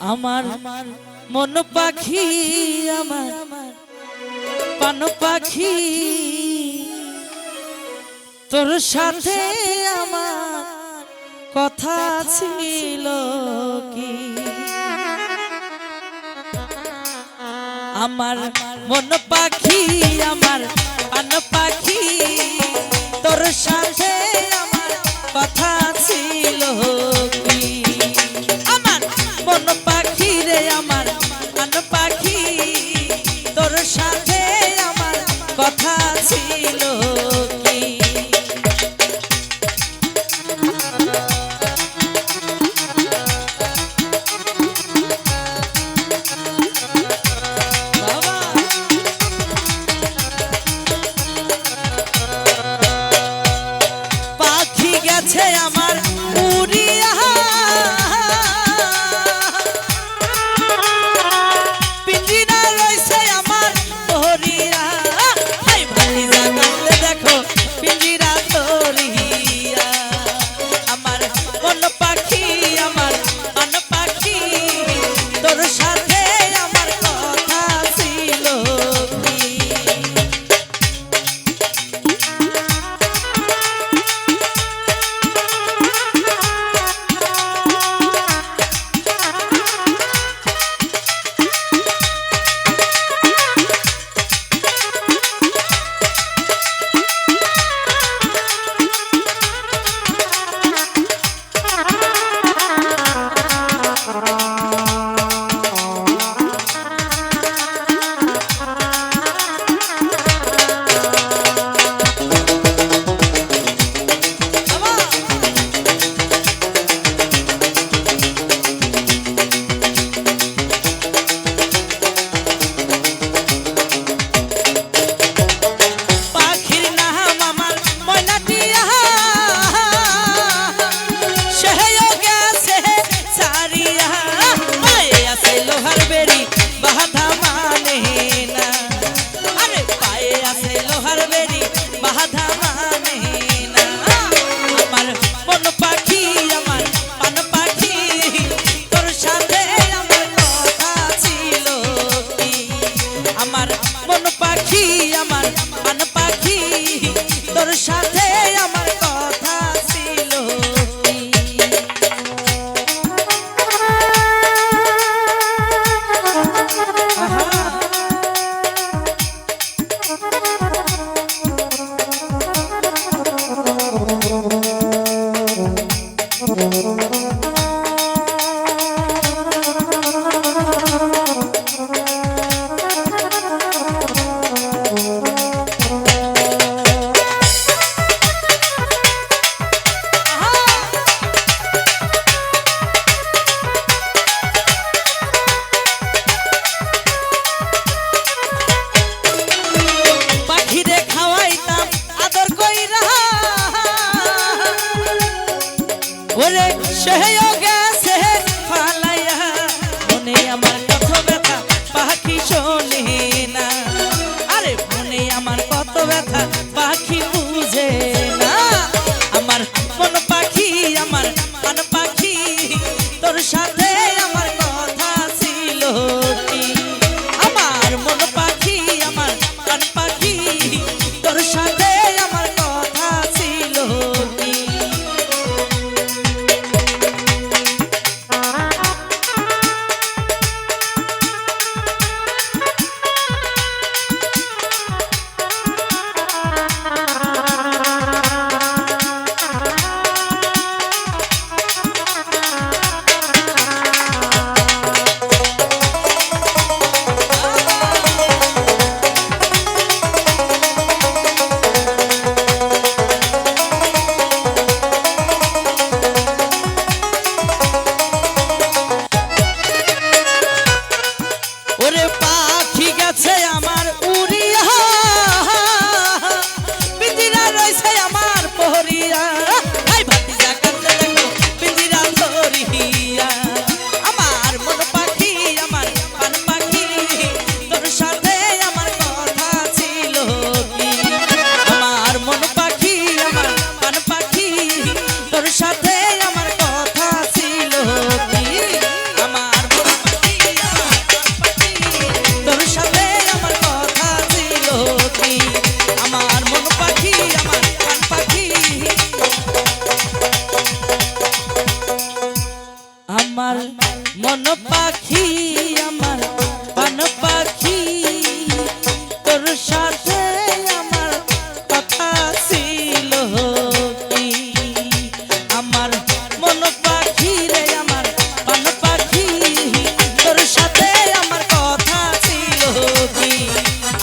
আমার মন পাখি আমার, পান পাখি। তোর সাথে আমার কথা ছিল কি? আমার মন পাখি, আমার পান পাখি। কথা সেও গেছে ফালাইয়া, মনে আমার কত ব্যথা, পাখি শোনে না। আরে, মনে আমার কত ব্যথা, পাখি বুঝে পাখি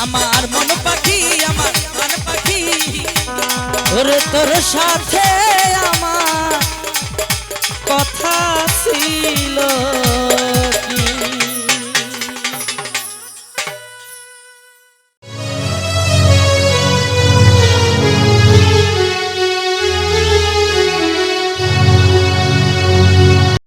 আমার মন পাখি আমার মন পাখি। তোর তোর সাথে আমার কথা ছিল।